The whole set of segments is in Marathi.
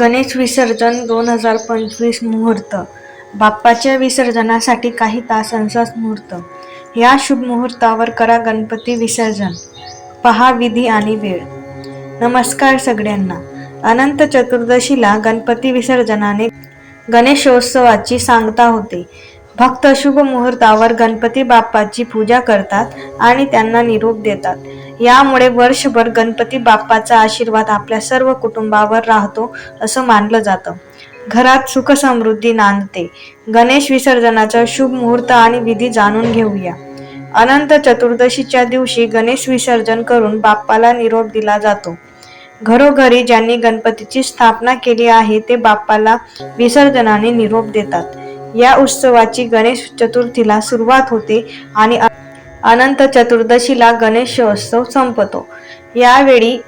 गणेश विसर्जन दोन हजार पंचवीस मुहूर्त. बाप्पाच्या विसर्जनासाठी काही तासांचाच मुहूर्त. या शुभ मुहूर्तावर करा गणपती विसर्जन. पहा विधी आणि वेळ. नमस्कार सगळ्यांना. अनंत चतुर्दशीला गणपती विसर्जनाने गणेशोत्सवाची सांगता होते. भक्त शुभ मुहूर्तावर गणपती बाप्पाची पूजा करतात आणि त्यांना निरोप देतात. यामुळे वर्षभर गणपती बाप्पाचा आशीर्वाद आपल्या सर्व कुटुंबावर राहतो असं मानलं जातं. घरात सुखसमृद्धी नांदते. गणेश विसर्जनाचा शुभ मुहूर्त आणि विधी जाणून घेऊया. अनंत चतुर्दशीच्या दिवशी गणेश विसर्जन करून बाप्पाला निरोप दिला जातो. घरोघरी ज्यांनी गणपतीची स्थापना केली आहे ते बाप्पाला विसर्जनाने निरोप देतात. या उत्सवाची गणेश चतुर्थीला सुरुवात होते आणि अनंत चतुर्दशीला गणेशोत्सव संपतो. यावेळी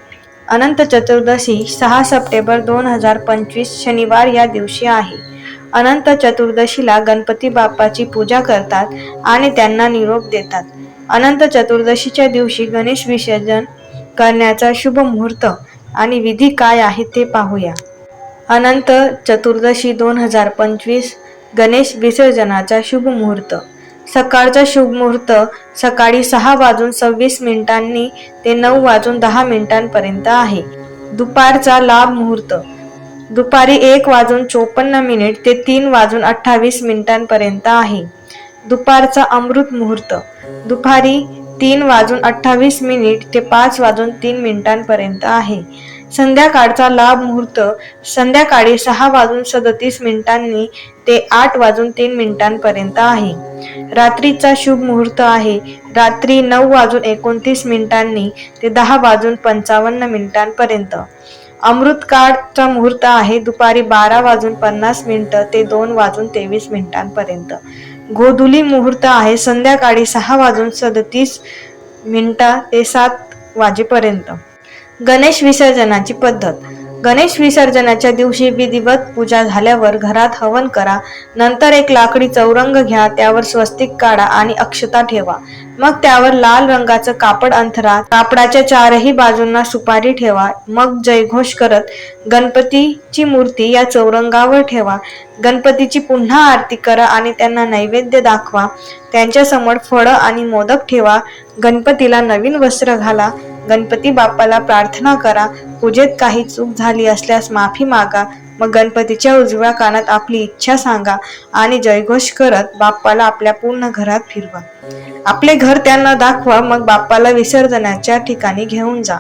अनंत चतुर्दशी सहा सप्टेंबर दोन हजार पंचवीस शनिवार या दिवशी आहे. अनंत चतुर्दशीला गणपती बाप्पाची पूजा करतात आणि त्यांना निरोप देतात. अनंत चतुर्दशीच्या दिवशी गणेश विसर्जन करण्याचा शुभ मुहूर्त आणि विधी काय आहे ते पाहूया. अनंत चतुर्दशी दोन हजार पंचवीस गणेश विसर्जनाचा शुभ मुहूर्त. सकाळचा शुभ मुहूर्त सकाळी सहा वाजून सव्वीस मिनिटांनी ते नऊ वाजून दहा मिनिटांपर्यंत आहे. दुपारचा लाभ मुहूर्त. दुपारी एक वाजून चोपन्न मिनिट ते तीन वाजून अठ्ठावीस मिनिटांपर्यंत आहे. दुपारचा अमृत मुहूर्त. दुपारी तीन वाजून अठ्ठावीस मिनिट ते पाच वाजून तीन मिनिटांपर्यंत आहे. संध्याकाळचा लाभ मुहूर्त संध्याकाळी सहा वाजून सदतीस मिनिटांनी ते आठ वाजून तीन मिनिटांपर्यंत आहे. रात्रीचा शुभ मुहूर्त आहे. रात्री नऊ वाजून एकोणतीस मिनिटांनी ते दहा वाजून पंचावन्न मिनिटांपर्यंत. अमृतकाळचा मुहूर्त आहे. दुपारी बारा वाजून पन्नास मिनिटं ते दोन वाजून तेवीस मिनिटांपर्यंत. गोधुली मुहूर्त आहे. संध्याकाळी सहा वाजून सदतीस मिनिटं ते सात वाजेपर्यंत. गणेश विसर्जनाची पद्धत. गणेश विसर्जनाच्या दिवशी विधिवत पूजा झाल्यावर घरात हवन करा नंतर एक लाकडी चौरंग घ्या त्यावर स्वस्तिक काढा आणि अक्षता ठेवा. मग त्यावर लाल रंगाचं कापड अंथरा कापडाच्या चारही बाजूंना सुपारी ठेवा. मग जयघोष करत गणपतीची मूर्ती या चौरंगावर ठेवा. गणपतीची पुन्हा आरती करा आणि त्यांना नैवेद्य दाखवा. त्यांच्यासमोर फळं आणि मोदक ठेवा. गणपतीला नवीन वस्त्र घाला. गणपती बाप्पाला प्रार्थना करा. पूजेत काही चूक झाली असल्यास माफी मागा. मग गणपतीच्या उजव्या कानात आपली इच्छा सांगा आणि जयघोष करत बाप्पाला आपल्या पूर्ण घरात फिरवा. आपले घर त्यांना दाखवा मग बाप्पाला विसर्जनाच्या ठिकाणी घेऊन जा.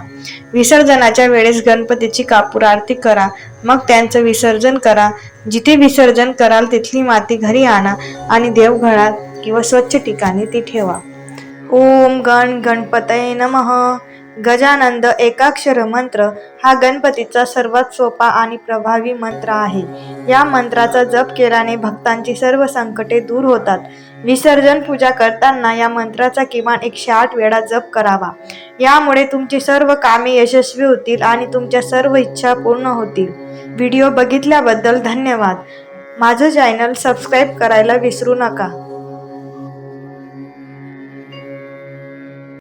विसर्जनाच्या वेळेस गणपतीची कापूर आरती करा. मग त्यांचं विसर्जन करा. जिथे विसर्जन कराल तिथली माती घरी आणा आणि देवघरात किंवा स्वच्छ ठिकाणी ती ठेवा. ओम गण गणपतय नमः. गजानंद एकाक्षर मंत्र हा गणपतीचा सर्वात सोपा आणि प्रभावी मंत्र आहे. या मंत्राचा जप केल्याने भक्तांची सर्व संकटे दूर होतात. विसर्जन पूजा करताना या मंत्राचा किमान एकशे आठ वेळा जप करावा. यामुळे तुमची सर्व कामे यशस्वी होतील आणि तुमच्या सर्व इच्छा पूर्ण होतील. व्हिडिओ बघितल्याबद्दल धन्यवाद. माझं चॅनल सबस्क्राईब करायला विसरू नका.